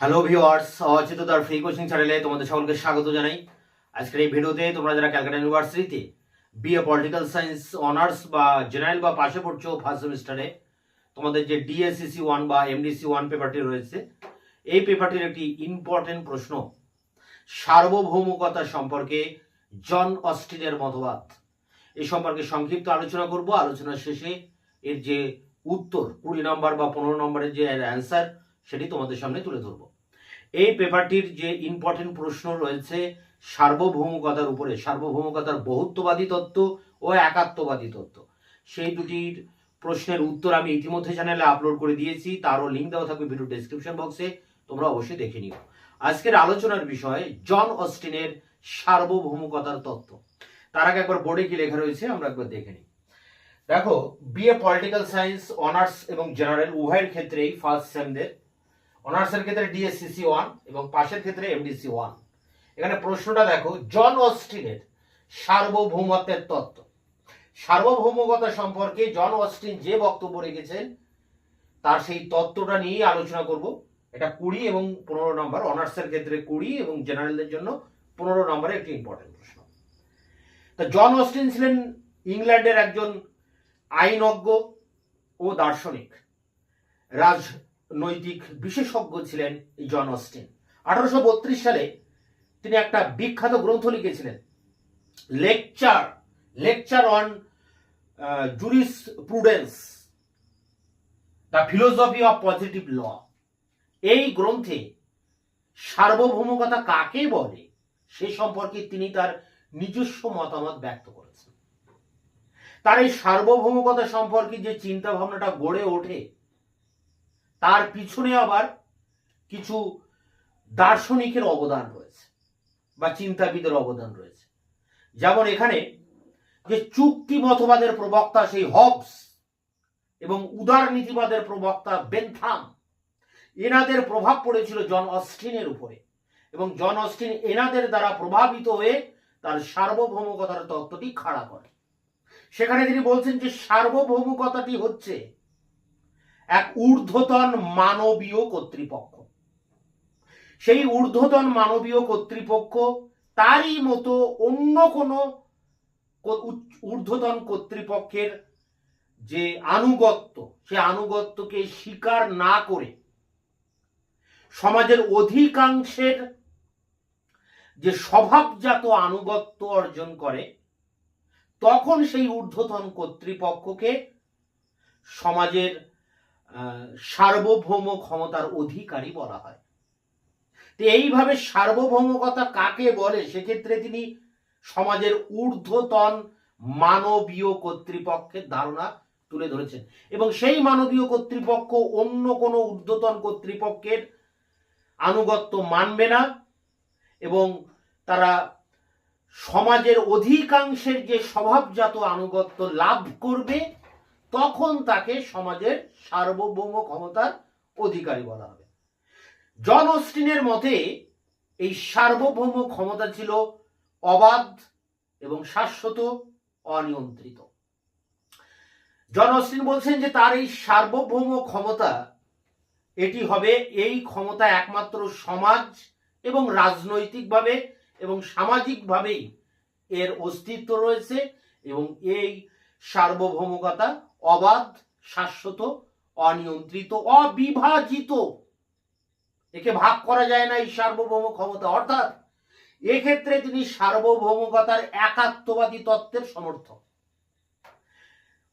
Hello viewers অচিতদার free coaching চ্যানেলে তোমাদের সকলকে স্বাগত জানাই। আজকের এই ভিডিওতে তোমরা যারা ক্যালকাটা ইউনিভার্সিটিতে বিএ পলিটিক্যাল সায়েন্স অনার্স বা জেনারেল বা পাশে পড়ছো ফার্স্ট সেমিস্টারে তোমাদের যে ডিএসসিসি ওয়ান বা এমডিসি ওয়ান পেপারটি রয়েছে, এই পেপারটির একটি ইম্পর্টেন্ট প্রশ্ন। সার্বভৌমকতা সম্পর্কে জন অস্টিনের মতবাদ। এই সম্পর্কে সংক্ষিপ্ত আলোচনা করব। আলোচনার শেষে এর যে উত্তর, কুড়ি নম্বর বা পনেরো নম্বরের যে অ্যান্সার সেটি তোমাদের সামনে তুলে ধরব। এই পেপারটির যে ইম্পর্টেন্ট প্রশ্ন রয়েছে, সার্বভৌমকতার উপরে, সার্বভৌমকতার বহুত্ববাদী তত্ত্ব ও একাত্মবাদী তত্ত্ব। সেই দুটির প্রশ্নের উত্তর আমি ইতিমধ্যে চ্যানেলে আপলোড করে দিয়েছি, তারও লিঙ্ক দেওয়া থাকবে ভিডিও ডেসক্রিপশন বক্সে তোমরা অবশ্যই দেখে নিও। আজকের আলোচনার বিষয়, জন অস্টিনের সার্বভৌমকতার তত্ত্ব। তার আগে একবার বোর্ডে কি লেখা রয়েছে, আমরা একবার দেখে নিই। দেখো বিএ পলিটিক্যাল সায়েন্স অনার্স এবং জেনারেল উভয়ের ক্ষেত্রেই ফার্স্ট সেমদের অনার্সের ক্ষেত্রে ডিএসসিসি ওয়ান এবং পাশের ক্ষেত্রে এমডিসি ওয়ান। এখানে প্রশ্নটা দেখো, জন অস্টিনের সার্বভৌমত্বের তত্ত্ব। সার্বভৌমতা সম্পর্কে জন অস্টিন যে বক্তব্য রেখেছেন, তার সেই তত্ত্বটা নিয়েই আলোচনা করব। এটা কুড়ি এবং পনেরো নম্বর অনার্সের ক্ষেত্রে কুড়ি এবং জেনারেলদের জন্য পনেরো নম্বরে একটি ইম্পর্টেন্ট প্রশ্ন। তা জন অস্টিন ছিলেন ইংল্যান্ডের একজন আইনজ্ঞ ও দার্শনিক রাজনৈতিক বিশেষজ্ঞ ছিলেন জন অস্টিন। আঠারোশো বত্রিশ সালে তিনি একটা বিখ্যাত গ্রন্থ লিখেছিলেন, lecture lecture on jurisprudence the philosophy of positive law. এই গ্রন্থে সার্বভৌমকতা কাকে বলে সে সম্পর্কে তিনি তার নিজস্ব মতামত ব্যক্ত করেছেন। তার এই সার্বভৌমকতা সম্পর্কে যে চিন্তা ভাবনাটা গড়ে ওঠে তার পিছনে আবার কিছু দার্শনিকের অবদান রয়েছে বা চিন্তাবিদের অবদান রয়েছে। যেমন এখানে যে চুক্তি মতবাদের প্রবক্তা সেই হবস এবং উদারনীতিবাদের প্রবক্তা বেনথাম, এনাদের প্রভাব পড়েছিল জন অস্টিনের উপরে এবং জন অস্টিন এনাদের দ্বারা প্রভাবিত হয়ে তার সার্বভৌমকতার তত্ত্বটি খাড়া করে। সেখানে তিনি বলছেন যে সার্বভৌমকতাটি হচ্ছে এক ঊর্ধ্বতন মানবীয় কর্তৃপক্ষ। সেই ঊর্ধ্বতন মানবীয় কর্তৃপক্ষ তারই মতো অন্য কোনো ঊর্ধ্বতন কর্তৃপক্ষের যে আনুগত্য, সে আনুগত্যকে স্বীকার না করে সমাজের অধিকাংশের যে স্বভাবজাত আনুগত্য অর্জন করে, তখন সেই ঊর্ধ্বতন কর্তৃপক্ষকে সমাজের সার্বভৌম ক্ষমতার অধিকারী বলা হয়। তো এইভাবে সার্বভৌমকতা কাকে বলে? সেক্ষেত্রে তিনি সমাজের ঊর্ধ্বতন মানবীয় কর্তৃপক্ষের ধারণা তুলে ধরেছেন। এবং সেই মানবীয় কর্তৃপক্ষ অন্য কোনো ঊর্ধ্বতন কর্তৃপক্ষের আনুগত্য মানবে না এবং তারা সমাজের অধিকাংশের যে স্বভাবজাত আনুগত্য লাভ করবে তখন তাকে সমাজের সার্বভৌম ক্ষমতার অধিকারী বলা হবে। জন অস্টিনের মতে, এই সার্বভৌম ক্ষমতা ছিল অবাধ এবং শাশ্বত অনিয়ন্ত্রিত। জন অস্টিন বলছেন যে, তার এই সার্বভৌম ক্ষমতা, এটি হবে এই ক্ষমতা একমাত্র সমাজ এবং রাজনৈতিকভাবে এবং সামাজিকভাবেই এর অস্তিত্ব রয়েছে এবং এই সার্বভৌমকতা অবাধ, শাশ্বত, অনিয়ন্ত্রিত, অবিভাজিত। একে ভাগ করা যায় না এই সার্বভৌম ক্ষমতা। অর্থাৎ এক্ষেত্রে তিনি সার্বভৌমকতার একাত্মবাদী তত্ত্বের সমর্থক।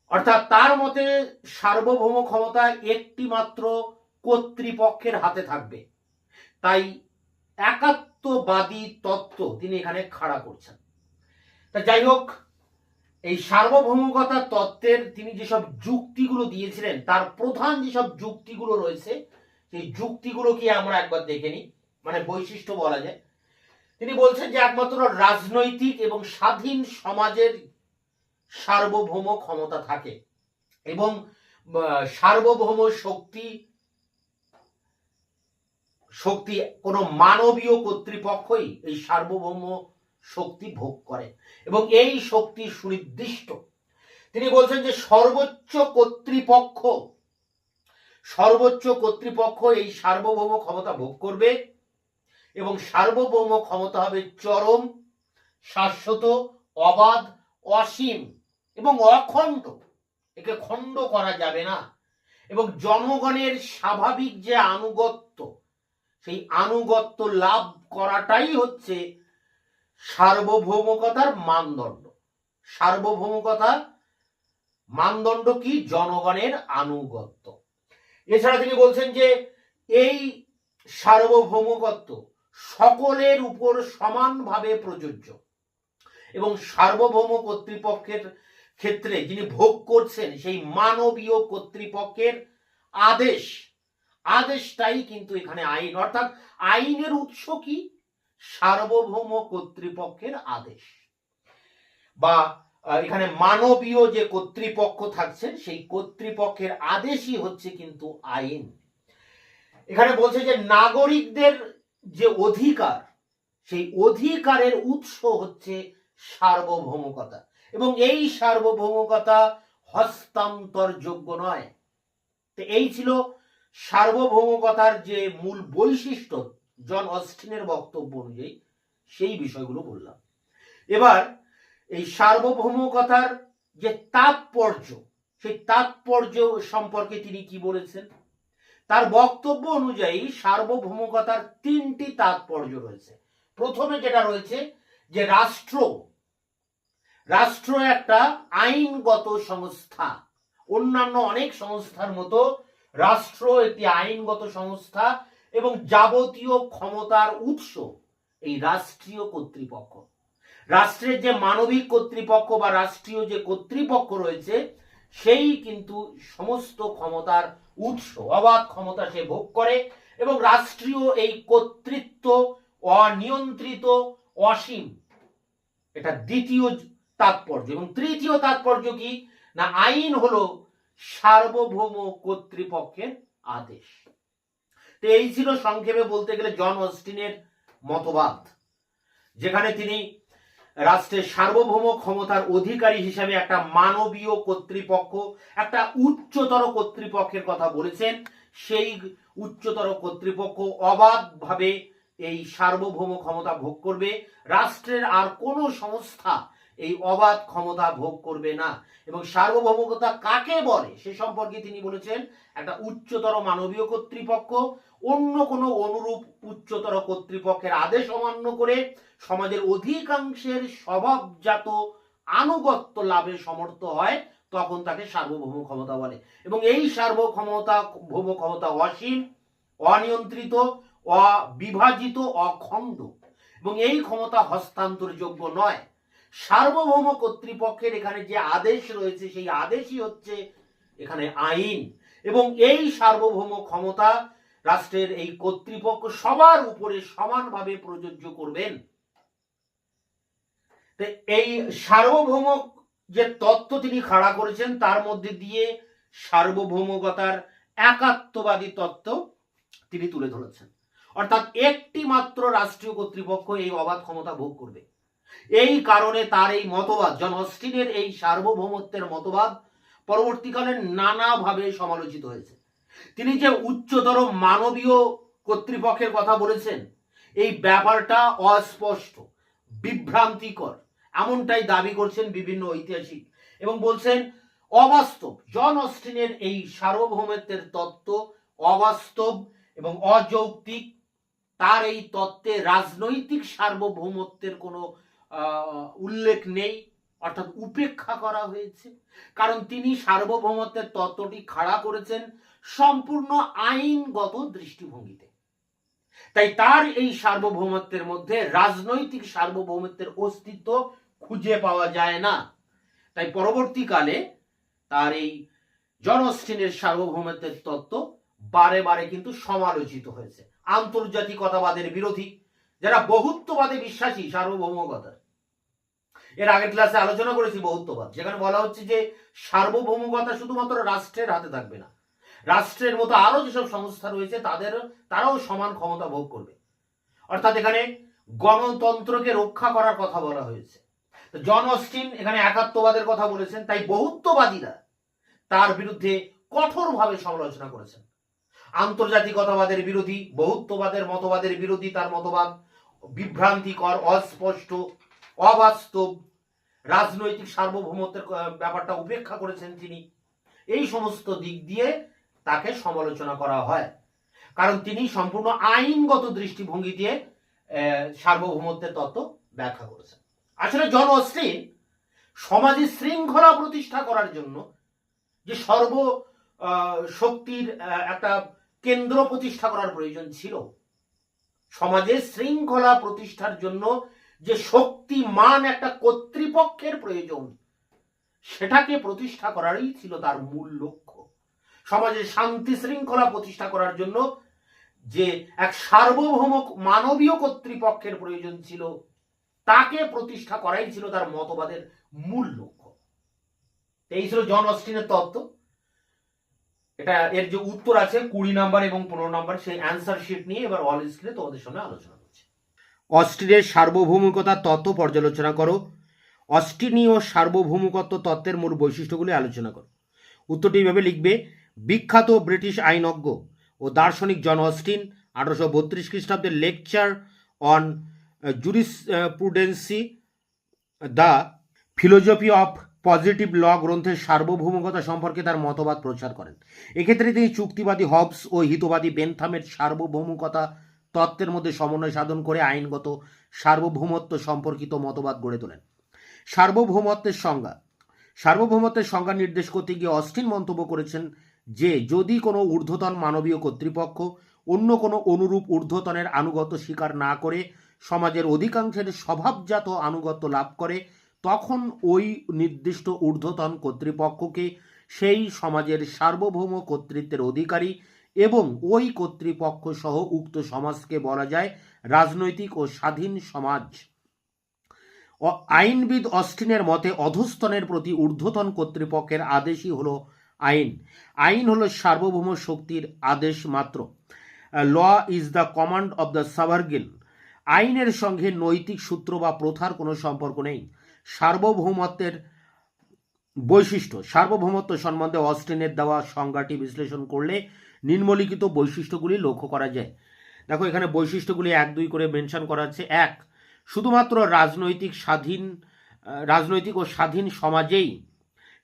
অর্থাৎ তার মতে সার্বভৌম ক্ষমতা একটি মাত্র কর্তৃপক্ষের হাতে থাকবে। তাই একাত্মবাদী তত্ত্ব তিনি এখানে খাড়া করছেন। তা যাই হোক এই সার্বভৌমকতা তত্ত্বের তিনি যেসব যুক্তিগুলো দিয়েছিলেন, তার প্রধান যেসব যুক্তিগুলো রয়েছে, সেই যুক্তিগুলো কি আমরা একবার দেখে নিই? মানে বৈশিষ্ট্য বলা যায়। তিনি বলছেন যে একমাত্র রাজনৈতিক এবং স্বাধীন সমাজের সার্বভৌম ক্ষমতা থাকে এবং সার্বভৌম শক্তি শক্তি কোনো মানবীয় কর্তৃপক্ষই এই সার্বভৌম শক্তি ভোগ করে এবং এই শক্তি সুনির্দিষ্ট। তিনি বলছেন যে সর্বোচ্চ কর্তৃপক্ষ সর্বোচ্চ কর্তৃপক্ষ এই সার্বভৌম ক্ষমতা ভোগ করবে এবং সার্বভৌম ক্ষমতা হবে চরম, শাশ্বত, অবাধ, অসীম এবং অখণ্ড। একে খণ্ড করা যাবে না। এবং জনগণের স্বাভাবিক যে আনুগত্য, সেই আনুগত্য লাভ করাটাই হচ্ছে সার্বভৌমকতার মানদণ্ড। সার্বভৌমকতা মানদণ্ড কি? জনগণের আনুগত্য। এছাড়া তিনি বলছেন যে, এই সার্বভৌমকত্ব সকলের উপর সমানভাবে প্রযোজ্য। এবং সার্বভৌম কর্তৃপক্ষের ক্ষেত্রে যিনি ভোগ করছেন, সেই মানবীয় কর্তৃপক্ষের আদেশ, আদেশটাই কিন্তু এখানে আইন। অর্থাৎ আইনের উৎস কি? সার্বভৌম কর্তৃপক্ষের আদেশ। বা এখানে মানবীয় যে কর্তৃপক্ষ থাকছেন সেই কর্তৃপক্ষের আদেশই হচ্ছে কিন্তু আইন। এখানে বলছে যে, নাগরিকদের যে অধিকার, সেই অধিকারের উৎস হচ্ছে সার্বভৌমকতা। এবং এই সার্বভৌমকতা হস্তান্তরযোগ্য নয়। তো এই ছিল সার্বভৌমকতার যে মূল বৈশিষ্ট্য জন অস্টিনের বক্তব্য অনুযায়ী সেই বিষয়গুলো বললাম। এবার এই সার্বভৌমকতার যে তাৎপর্য, সেই তাৎপর্য সম্পর্কে তিনি কি বলেছেন? তার বক্তব্য অনুযায়ী সার্বভৌমকতার তিনটি তাৎপর্য রয়েছে। প্রথমে যেটা রয়েছে যে রাষ্ট্র রাষ্ট্র একটা আইনগত সংস্থা। অন্যান্য অনেক সংস্থার মতো রাষ্ট্র একটি আইনগত সংস্থা এবং যাবতীয় ক্ষমতার উৎস এই রাষ্ট্রীয় কর্তৃপক্ষ। রাষ্ট্রের যে মানবিক কর্তৃপক্ষ বা রাষ্ট্রীয় যে কর্তৃপক্ষ রয়েছে, সেই কিন্তু সমস্ত ক্ষমতার উৎস, অবাধ ক্ষমতা সে ভোগ করে এবং রাষ্ট্রীয় এই কর্তৃত্ব অনিয়ন্ত্রিত, অসীম। এটা দ্বিতীয় তাৎপর্য। এবং তৃতীয় তাৎপর্য কি? না, আইন হলো সার্বভৌম কর্তৃপক্ষের আদেশ। তো এই ছিল সংক্ষেপে বলতে গেলে জন অস্টিনের মতবাদ, যেখানে তিনি রাষ্ট্রের সার্বভৌম ক্ষমতার অধিকারী হিসাবে একটা মানবীয় কর্তৃপক্ষ, একটা উচ্চতর কর্তৃপক্ষের কথা বলেছেন। সেই উচ্চতর কর্তৃপক্ষ অবাধভাবে এই সার্বভৌম ক্ষমতা ভোগ করবে। রাষ্ট্রের আর কোনো সংস্থা এই অবাধ ক্ষমতা ভোগ করবে না। এবং সার্বভৌমকতা কাকে বলে? সে সম্পর্কে তিনি বলেছেন, একটা উচ্চতর মানবীয় কর্তৃপক্ষ, অন্য কোনো অনুরূপ উচ্চতর কর্তৃপক্ষের আদেশ অমান্য করে সমাজের অধিকাংশের স্বভাবজাত আনুগত্য লাভে সমর্থ হয়, তখন তাকে সার্বভৌম ক্ষমতা বলে। এবং এই সার্বক্ষমতা, ভৌম ক্ষমতা অসীম, অনিয়ন্ত্রিত, অবিভাজিত, অখণ্ড। এবং এই ক্ষমতা হস্তান্তরযোগ্য নয়। সার্বভৌম কর্তৃপক্ষের এখানে যে আদেশ রয়েছে, সেই আদেশই হচ্ছে এখানে আইন। এবং এই সার্বভৌম ক্ষমতা রাষ্ট্রের এই কর্তৃপক্ষ সবার উপরে সমানভাবে প্রযোজ্য করবেন। এই সার্বভৌম যে তত্ত্ব তিনি খাড়া করেছেন, তার মধ্যে দিয়ে সার্বভৌমকতার একাত্মবাদী তত্ত্ব তিনি তুলে ধরেছেন। অর্থাৎ একটি মাত্র রাষ্ট্রীয় কর্তৃপক্ষ এই অবাধ ক্ষমতা ভোগ করবে। এই কারণে তার এই মতবাদ জন অস্টিনের এই সার্বভৌমত্বের মতবাদ পরবর্তীকালে নানাভাবে সমালোচিত হয়েছে। তিনি যে উচ্চতর মানবীয় কর্তৃপক্ষের কথা বলেছেন, এই ব্যাপারটা অস্পষ্ট, বিভ্রান্তিকর, এমনটাই দাবি করছেন বিভিন্ন ঐতিহাসিক এবং বলছেন, অবাস্তব জন অস্টিনের এই সার্বভৌমত্বের তত্ত্ব অবাস্তব এবং অযৌক্তিক, তার এই তত্ত্বে রাজনৈতিক সার্বভৌমত্বের কোনো উল্লেখ নেই, অর্থাৎ উপেক্ষা করা হয়েছে, কারণ তিনি সার্বভৌমত্বের তত্ত্বটি খাড়া করেছেন সম্পূর্ণ আইনগত দৃষ্টিভঙ্গিতে। তাই তার এই সার্বভৌমত্বের মধ্যে রাজনৈতিক সার্বভৌমত্বের অস্তিত্ব খুঁজে পাওয়া যায় না। তাই পরবর্তীকালে তার এই জনস্টিনের সার্বভৌমত্বের তত্ত্ব বারে বারে কিন্তু সমালোচিত হয়েছে। আন্তর্জাতিকতাবাদের বিরোধী, যারা বহুত্ববাদে বিশ্বাসী সার্বভৌমকতার এর আগের ক্লাসে আলোচনা করেছি বহুত্ববাদ যেখানে বলা হচ্ছে যে সার্বভৌমকতা শুধুমাত্র রাষ্ট্রের হাতে থাকবে না। রাষ্ট্রের মতো আরও যেসব সংস্থা রয়েছে, তাদের, তারাও সমান ক্ষমতা ভোগ করবে। অর্থাৎ এখানে গণতন্ত্রকে রক্ষা করার কথা বলা হয়েছে। জন অস্টিন এখানে একাত্মবাদের কথা বলেছেন, তাই বহুত্ববাদীরা তার বিরুদ্ধে কঠোরভাবে সমালোচনা করেছেন। আন্তর্জাতিকতাবাদের বিরোধী বহুত্ববাদের মতবাদের বিরোধী তার মতবাদ, বিভ্রান্তিকর, অস্পষ্ট অবাস্তব রাজনৈতিক সার্বভৌমত্বের ব্যাপারটা উপেক্ষা করেছেন তিনি। এই সমস্ত দিক দিয়ে তাকে সমালোচনা করা হয়। কারণ তিনি সম্পূর্ণ আইনগত দৃষ্টিভঙ্গি দিয়ে সার্বভৌমত্বের তত্ত্ব ব্যাখ্যা করেছেন। আসলে জন অস্টিন সমাজে শৃঙ্খলা প্রতিষ্ঠা করার জন্য যে সর্ব শক্তির একটা কেন্দ্র প্রতিষ্ঠা করার প্রয়োজন ছিল সমাজে শৃঙ্খলা প্রতিষ্ঠার জন্য যে শক্তিমান একটা কর্তৃপক্ষের প্রয়োজন, সেটাকে প্রতিষ্ঠা করারই ছিল তার মূল লক্ষ্য। সমাজে শান্তি শৃঙ্খলা প্রতিষ্ঠা করার জন্য যে এক সার্বভৌম মানবীয় কর্তৃপক্ষের প্রয়োজন ছিল, তাকে প্রতিষ্ঠা করাই ছিল তার মতবাদের মূল লক্ষ্য। এই ছিল জন অস্টিনের তত্ত্ব। এটা এর যে উত্তর আছে কুড়ি নাম্বার এবং পনেরো নাম্বার, সেই অ্যান্সার শিট নিয়ে এবার অল স্ক্রিনে তোমাদের সামনে আলোচনা করছি সার্বভৌমিকতা তত্ত্ব পর্যালোচনা করো। অস্ট্রেলীয় সার্বভৌমিকত্ব তত্ত্বের মূল বৈশিষ্ট্যগুলি আলোচনা করো। উত্তরটি এইভাবে লিখবে, বিখ্যাত ব্রিটিশ আইনজ্ঞ ও দার্শনিক জন অস্টিন আঠারোশো বত্রিশ খ্রিস্টাব্দের lectures on jurisprudence the philosophy of positive law গ্রন্থের সার্বভৌমিকতা সম্পর্কে তার মতবাদ প্রচার করেন। এক্ষেত্রে তিনি চুক্তিবাদী হবস ও হিতবাদী বেনথামের সার্বভৌমিকতা তত্ত্বের মধ্যে সমন্বয় সাধন করে আইনগত সার্বভৌমত্ব সম্পর্কিত মতবাদ গড়ে তোলেন। সার্বভৌমত্বের সংজ্ঞা। সার্বভৌমত্বের সংজ্ঞা নির্দেশ করতে গিয়ে অস্টিন মন্তব্য করেছেন যে, যদি কোনো ঊর্ধ্বতন মানবীয় কর্তৃপক্ষ অন্য কোনো অনুরূপ ঊর্ধ্বতনের আনুগত স্বীকার না করে সমাজের অধিকাংশের স্বভাবজাত আনুগত্য লাভ করে, তখন ওই নির্দিষ্ট ঊর্ধ্বতন কর্তৃপক্ষকে সেই সমাজের সার্বভৌম কর্তৃত্বের অধিকারী এবং ওই কর্তৃপক্ষ সহ উক্ত সমাজকে বলা যায় রাজনৈতিক ও স্বাধীন সমাজ। আইনবিদ অস্টিনের মতে অধস্তনের প্রতি ঊর্ধ্বতন কর্তৃপক্ষের আদেশই হলো আইন। আইন হলো সার্বভৌম শক্তির আদেশ মাত্র। Law is the command of the sovereign আইনের সঙ্গে নৈতিক সূত্র বা প্রথার কোনো সম্পর্ক নেই। সার্বভৌমত্বের বৈশিষ্ট্য, সার্বভৌমত্ব সম্বন্ধে অস্টিনের দেওয়া সংজ্ঞাটি বিশ্লেষণ করলে নিম্নলিখিত বৈশিষ্ট্যগুলি লক্ষ্য করা যায়। দেখো, এখানে বৈশিষ্ট্যগুলি এক, দুই করে মেনশন করা আছে। এক, শুধুমাত্র রাজনৈতিক স্বাধীন রাজনৈতিক ও স্বাধীন সমাজেই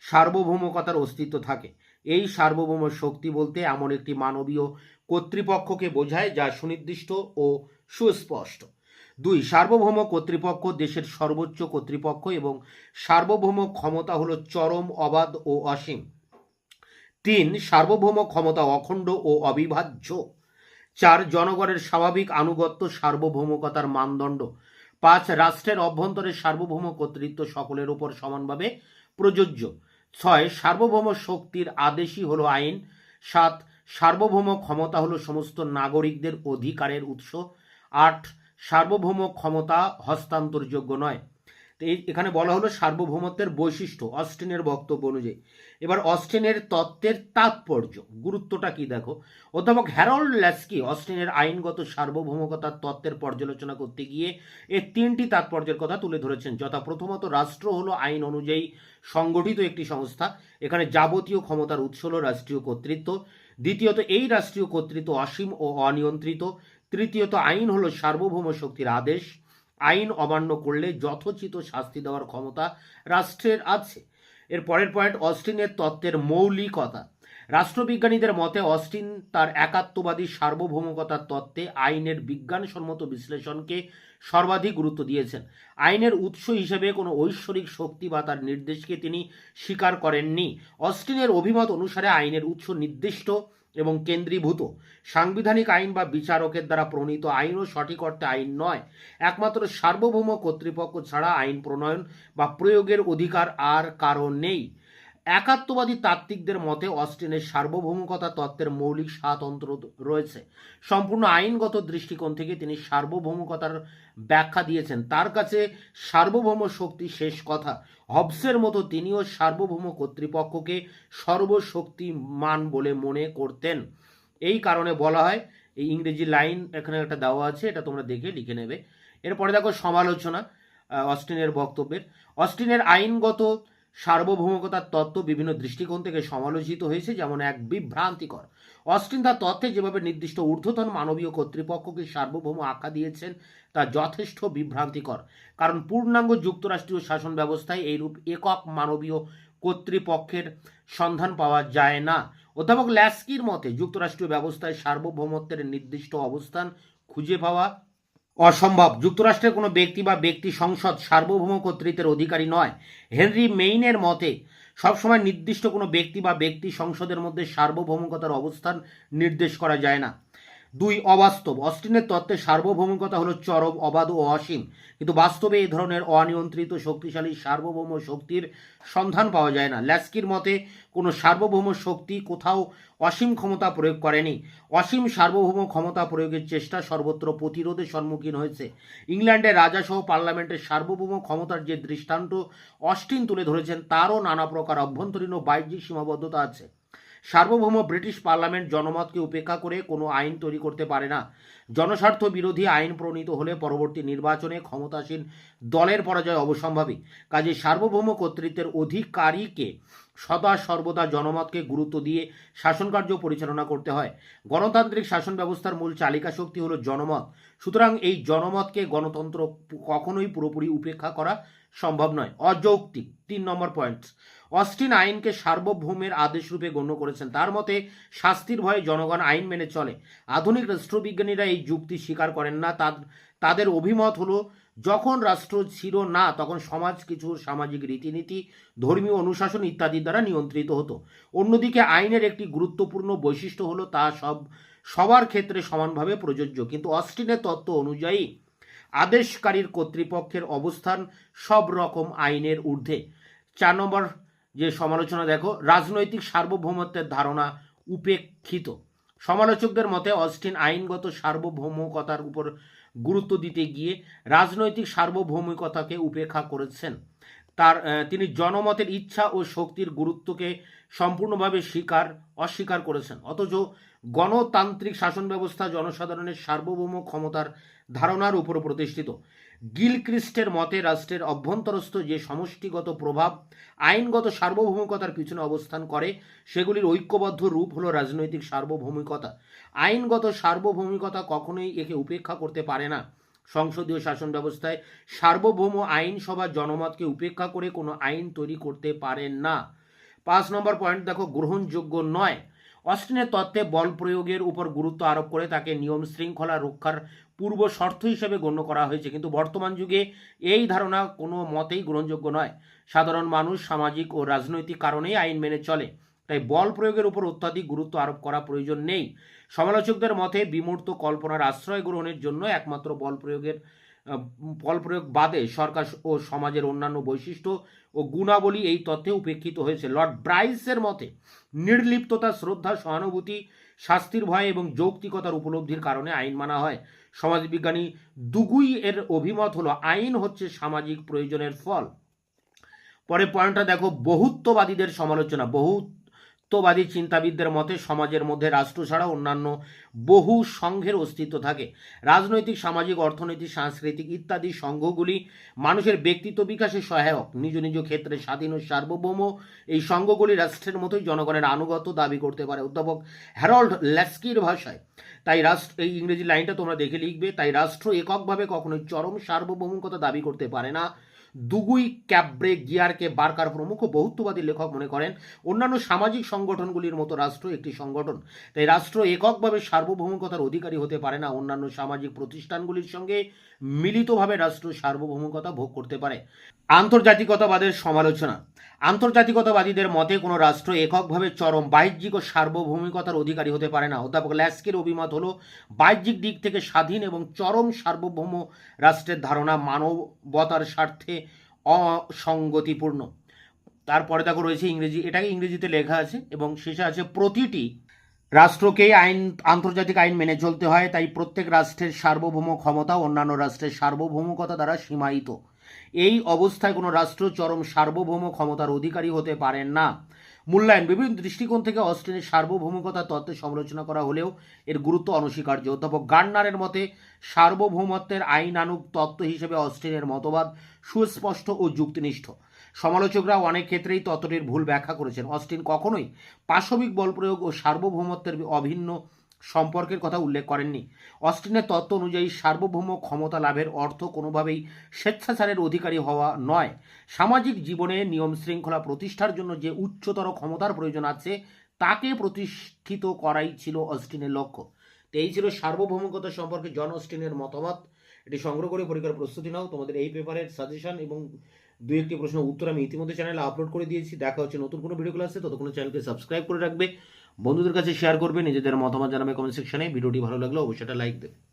সার্বভৌমকতার অস্তিত্ব থাকে। এই সার্বভৌম শক্তি বলতে এমন একটি মানবীয় কর্তৃপক্ষকে বোঝায় যা সুনির্দিষ্ট ও সুস্পষ্ট। দুই, সার্বভৌম কর্তৃপক্ষ দেশের সর্বোচ্চ কর্তৃপক্ষ এবং সার্বভৌম ক্ষমতা হলো চরম, অবাধ ও অসীম। তিন, সার্বভৌম ক্ষমতা অখণ্ড ও অবিভাজ্য। চার, জনগণের স্বাভাবিক আনুগত্য, সার্বভৌমকতার মানদণ্ড। পাঁচ, রাষ্ট্রের অভ্যন্তরে সার্বভৌম কর্তৃত্ব সকলের উপর সমানভাবে প্রযোজ্য। ছয়, সার্বভৌম শক্তির আদেশই হলো আইন। সাত, সার্বভৌম ক্ষমতা হলো সমস্ত নাগরিকদের অধিকারের উৎস। আট, সার্বভৌম ক্ষমতা হস্তান্তরযোগ্য নয়। তো এই এখানে বলা হলো সার্বভৌমত্বের বৈশিষ্ট্য অস্টিনের বক্তব্য অনুযায়ী। এবার অস্টিনের তত্ত্বের তাৎপর্য, গুরুত্বটা কি দেখো? অধ্যাপক হ্যারল্ড ল্যাস্কি অস্টিনের আইনগত সার্বভৌমকতার তত্ত্বের পর্যালোচনা করতে গিয়ে এর তিনটি তাৎপর্যের কথা তুলে ধরেছেন। যথা প্রথমত, রাষ্ট্র হলো আইন অনুযায়ী সংগঠিত একটি সংস্থা। এখানে যাবতীয় ক্ষমতার উৎস হলো রাষ্ট্রীয় কর্তৃত্ব। দ্বিতীয়ত, এই রাষ্ট্রীয় কর্তৃত্ব অসীম ও অনিয়ন্ত্রিত। তৃতীয়ত, আইন হলো সার্বভৌম শক্তির আদেশ। আইন অমান্য করলে যথোচিত শাস্তি দেওয়ার ক্ষমতা রাষ্ট্রের আছে। এর পরের পয়েন্ট অস্টিনের তত্ত্বের মৌলিকতা। রাষ্ট্রবিজ্ঞানীদের মতে, অস্টিন তার একাত্মবাদী সার্বভৌমকতার তত্ত্বে আইনের বিজ্ঞানসম্মত বিশ্লেষণকে সর্বাধিক গুরুত্ব দিয়েছেন। আইনের উৎস হিসেবে কোনো ঐশ্বরিক শক্তি বা তার নির্দেশকে তিনি স্বীকার করেননি। অস্টিনের অভিমত অনুসারে আইনের উৎস নির্দিষ্ট এবং কেন্দ্রীভূত। সাংবিধানিক আইন বা বিচারকের দ্বারা প্রণীত আইনও সঠিক অর্থে আইন নয়। একমাত্র সার্বভৌম কর্তৃপক্ষ ছাড়া আইন প্রণয়ন বা প্রয়োগের অধিকার আর কারণ নেই। একাত্মবাদী তাত্ত্বিকদের মতে অস্টিনের সার্বভৌমকতা তত্ত্বের মৌলিক সাত অন্তর রয়েছে। সম্পূর্ণ আইনগত দৃষ্টিকোণ থেকে তিনি সার্বভৌমকতার ব্যাখ্যা দিয়েছেন। তার কাছে সার্বভৌম শক্তি শেষ কথা। হবসের মতো তিনিও সার্বভৌম কর্তৃপক্ষকে সর্বশক্তিমান বলে মনে করতেন। এই কারণে বলা হয়, এই ইংরেজি লাইন এখানে একটা দেওয়া আছে, এটা তোমরা দেখে লিখে নেবে। এরপরে দেখো সমালোচনা অস্টিনের বক্তব্যের। অস্টিনের আইনগত সার্বভৌমকতার তত্ত্ব বিভিন্ন দৃষ্টিকোণ থেকে সমালোচিত হয়েছে, যেমন এক বিভ্রান্তিকর। অস্টিন তার তত্ত্বে যেভাবে নির্দিষ্ট ঊর্ধ্বতন মানবীয় কর্তৃপক্ষকে সার্বভৌম আখ্যা দিয়েছেন, তা যথেষ্ট বিভ্রান্তিকর। কারণ পূর্ণাঙ্গ যুক্তরাষ্ট্রীয় শাসন ব্যবস্থায় এইরূপ একক মানবীয় কর্তৃপক্ষের সন্ধান পাওয়া যায় না। অধ্যাপক ল্যাস্কির মতে, যুক্তরাষ্ট্রীয় ব্যবস্থায় সার্বভৌমত্বের নির্দিষ্ট অবস্থান খুঁজে পাওয়া অসম্ভব। যুক্তরাষ্ট্রের কোনো ব্যক্তি বা ব্যক্তি সংসদ সার্বভৌম কর্তৃত্বের অধিকারী নয়। হেনরি মেইনের মতে, সবসময় নির্দিষ্ট কোনো ব্যক্তি বা ব্যক্তি সংসদের মধ্যে সার্বভৌমকতার অবস্থান নির্দেশ করা যায় না। দুই অবাস্তব। অস্টিনের তত্ত্বে সার্বভৌমিকতা হলো চরম, অবাধ ও অসীম। কিন্তু বাস্তবে এই ধরনের অনিয়ন্ত্রিত শক্তিশালী সার্বভৌম শক্তির সন্ধান পাওয়া যায় না। ল্যাস্কির মতে, কোনো সার্বভৌম শক্তি কোথাও অসীম ক্ষমতা প্রয়োগ করেনি। অসীম সার্বভৌম ক্ষমতা প্রয়োগের চেষ্টা সর্বত্র প্রতিরোধের সম্মুখীন হয়েছে। ইংল্যান্ডের রাজাসহ পার্লামেন্টের সার্বভৌম ক্ষমতার যে দৃষ্টান্ত অস্টিন তুলে ধরেছেন, তারও নানা প্রকার অভ্যন্তরীণ ও বাহ্যিক সীমাবদ্ধতা আছে। সার্বভৌম ব্রিটিশ পার্লামেন্ট জনমতকে উপেক্ষা করে কোনো আইন তৈরি করতে পারে না। জনস্বার্থ বিরোধী আইন প্রণীত হলে পরবর্তী নির্বাচনে ক্ষমতাসীন দলের পরাজয় অবসম্ভাবী। কাজে সার্বভৌম কর্তৃত্বের অধিকারীকে সদা সর্বদা জনমতকে গুরুত্ব দিয়ে শাসনকার্য পরিচালনা করতে হয়। গণতান্ত্রিক শাসন ব্যবস্থার মূল চালিকা শক্তি হলো জনমত। সুতরাং এই জনমতকে গণতন্ত্র কখনোই পুরোপুরি উপেক্ষা করা সম্ভব নয়, অযৌক্তিক। তিন নম্বর পয়েন্ট অস্টিন আইনকে সার্বভৌমের আদেশ রূপে গণ্য করেছেন। তার মতে, শাস্তির ভয়ে জনগণ আইন মেনে চলে। আধুনিক রাষ্ট্রবিজ্ঞানীরা এই যুক্তি স্বীকার করেন না। তাদ- তাদের অভিমত হলো, যখন রাষ্ট্র ছিল না, তখন সমাজ কিছু সামাজিক রীতিনীতি, ধর্মীয় অনুশাসন ইত্যাদি দ্বারা নিয়ন্ত্রিত হতো। অন্যদিকে আইনের একটি গুরুত্বপূর্ণ বৈশিষ্ট্য হলো, তা সব, সবার ক্ষেত্রে সমানভাবে প্রযোজ্য। কিন্তু অস্টিনের তত্ত্ব অনুযায়ী আদেশকারীর কর্তৃপক্ষের অবস্থান সব রকম আইনের ঊর্ধ্বে। চার নম্বর যে সমালোচনা, দেখো, রাজনৈতিক সার্বভৌমত্বের ধারণা উপেক্ষিত। সমালোচকদের মতে, অস্টিন আইনগত সার্বভৌমকতার উপর গুরুত্ব দিতে গিয়ে রাজনৈতিক সার্বভৌমিকতাকে উপেক্ষা করেছেন। তার তিনি জনমতের ইচ্ছা ও শক্তির গুরুত্বকে সম্পূর্ণভাবে স্বীকার, অস্বীকার করেছেন। অথচ গণতান্ত্রিক শাসন ব্যবস্থা জনসাধারণের সার্বভৌম ক্ষমতার ধারণার উপর প্রতিষ্ঠিত। গিলক্রিস্টের মতে রাষ্ট্রের অভ্যন্তরস্থ যে সমষ্টিগত প্রভাব, আইনগত সার্বভৌমিকতার পিছনে অবস্থান করে, সেগুলির ঐক্যবদ্ধ রূপ হলো রাজনৈতিক সার্বভৌমিকতা। আইনগত সার্বভৌমিকতা কখনোই একে উপেক্ষা করতে পারে না। সংসদীয় শাসন ব্যবস্থায় সার্বভৌম আইনসভা জনমতকে উপেক্ষা করে কোনো আইন তৈরি করতে পারেন না। পাঁচ নম্বর পয়েন্ট, দেখো, গ্রহণযোগ্য নয়। অস্টিনের তত্ত্বে বল প্রয়োগের উপর গুরুত্ব আরোপ করে তাকে নিয়ম শৃঙ্খলা রক্ষার পূর্ব শর্ত হিসেবে গণ্য করা হয়েছে। কিন্তু বর্তমান যুগে এই ধারণা কোনো মতেই গ্রহণযোগ্য নয়। সাধারণ মানুষ সামাজিক ও রাজনৈতিক কারণেই আইন মেনে চলে, তাই বল প্রয়োগের উপর অত্যাধিক গুরুত্ব আরোপ করা প্রয়োজন নেই। সমালোচকদের মতে, বিমূর্ত কল্পনার আশ্রয় গ্রহণের জন্য একমাত্র বল প্রয়োগের আহ, বল প্রয়োগ বাদে সরকার ও সমাজের অন্যান্য বৈশিষ্ট্য ও গুণাবলী এই তত্ত্বে উপেক্ষিত হয়েছে। লর্ড ব্রাইসের মতে নির্লিপ্ততা শ্রদ্ধা সহানুভূতি শাস্তির ভয় এবং যৌক্তিকতার উপলব্ধির কারণে আইন মানা হয়। সমাজবিজ্ঞানী দুগুই এর অভিমত হলো আইন হচ্ছে সামাজিক প্রয়োজনের ফল। পরে পয়েন্টটা দেখো বহুত্ববাদীদের সমালোচনা বহুত্ববাদী চিন্তাবিদদের মতে সমাজের মধ্যে রাষ্ট্র ছাড়া অন্যান্য বহু সংঘের অস্তিত্ব থাকে। রাজনৈতিক, সামাজিক, অর্থনৈতিক, সাংস্কৃতিক ইত্যাদি সংঘগুলি মানুষের ব্যক্তিত্ব বিকাশে সহায়ক। নিজ নিজ ক্ষেত্রে স্বাধীন ও সার্বভৌম এই সংঘগুলি রাষ্ট্রের মতোই জনগণের আনুগত্য দাবি করতে পারে। অধ্যাপক হ্যারল্ড ল্যাস্কির ভাষায়, তাই রাষ্ট্র এই ইংরেজি লাইনটা তোমরা দেখে লিখবে, তাই রাষ্ট্র এককভাবে কখনোই চরম সার্বভৌমিকতা দাবি করতে পারে না। দুগুই ক্যাব্রে গিয়ারকে বার্কার প্রমুখ বহুত্ববাদী লেখক মনে করেন, অন্যান্য সামাজিক সংগঠনগুলির মতো রাষ্ট্র একটি সংগঠন। তাই রাষ্ট্র এককভাবে সার্বভৌমিকতার অধিকারী হতে পারে না, অন্যান্য সামাজিক প্রতিষ্ঠানগুলির সঙ্গে মিলিতভাবে রাষ্ট্র সার্বভৌমিকতা ভোগ করতে পারে। আন্তর্জাতিকতাবাদের সমালোচনা। আন্তর্জাতিকতাবাদীদের মতে, কোনো রাষ্ট্র এককভাবে চরম বাহ্যিক ও সার্বভৌমিকতার অধিকারী হতে পারে না। অধ্যাপক ল্যাস্কের অভিমত হলো, বাহ্যিক দিক থেকে স্বাধীন এবং চরম সার্বভৌম রাষ্ট্রের ধারণা মানবতার স্বার্থে অসঙ্গতিপূর্ণ। তারপরে দেখো রয়েছে ইংরেজি, এটাকে ইংরেজিতে লেখা আছে এবং শেষে আছে প্রতিটি রাষ্ট্রকেই আইন, আন্তর্জাতিক আইন মেনে চলতে হয়, তাই প্রত্যেক রাষ্ট্রের সার্বভৌম ক্ষমতা অন্যান্য রাষ্ট্রের সার্বভৌমকতা দ্বারা সীমায়িত। এই অবস্থায় কোনো রাষ্ট্র চরম সার্বভৌম ক্ষমতার অধিকারী হতে পারেন না। মূল্যায়ন, বিভিন্ন দৃষ্টিকোণ থেকে অস্টিনের সার্বভৌমিকতা তত্ত্বের সমালোচনা করা হলেও এর গুরুত্ব অনস্বীকার্য। অধ্যাপক গার্নারের মতে, সার্বভৌমত্বের আইনানুগ তত্ত্ব হিসেবে অস্টিনের মতবাদ সুস্পষ্ট ও যুক্তিনিষ্ঠ। সমালোচকরা অনেক ক্ষেত্রেই তত্ত্বটির ভুল ব্যাখ্যা করেছেন। অস্টিন কখনোই পাশবিক বল প্রয়োগ ও সার্বভৌমত্বের অভিন্ন সম্পর্কের কথা উল্লেখ করেননি। অস্টিনের তত্ত্ব অনুযায়ী সার্বভৌম ক্ষমতা লাভের অর্থ কোনোভাবেই স্বেচ্ছাচারের অধিকারী হওয়া নয়। সামাজিক জীবনে নিয়ম শৃঙ্খলা প্রতিষ্ঠার জন্য যে উচ্চতর ক্ষমতার প্রয়োজন আছে, তাকে প্রতিষ্ঠিত করাই ছিল অস্টিনের লক্ষ্য। তো এই ছিল সার্বভৌমিকতা সম্পর্কে জন অস্টিনের মতামত। এটি সংগ্রহ করে পরীক্ষার প্রস্তুতি নাও। তোমাদের এই পেপারের সাজেশন এবং দু একটি প্রশ্নের উত্তর আমি ইতিমধ্যে চ্যানেলে আপলোড করে দিয়েছি। দেখা হচ্ছে নতুন কোনো ভিডিও ক্লাসে ততক্ষণ চ্যানেলকে সাবস্ক্রাইব করে রাখবে। বন্ধুদের কাছে শেয়ার করবে, নিজেদের মতামত জানাবে কমেন্ট সেকশনে ভিডিওটি ভালো লাগলে অবশ্যই লাইক দেবে।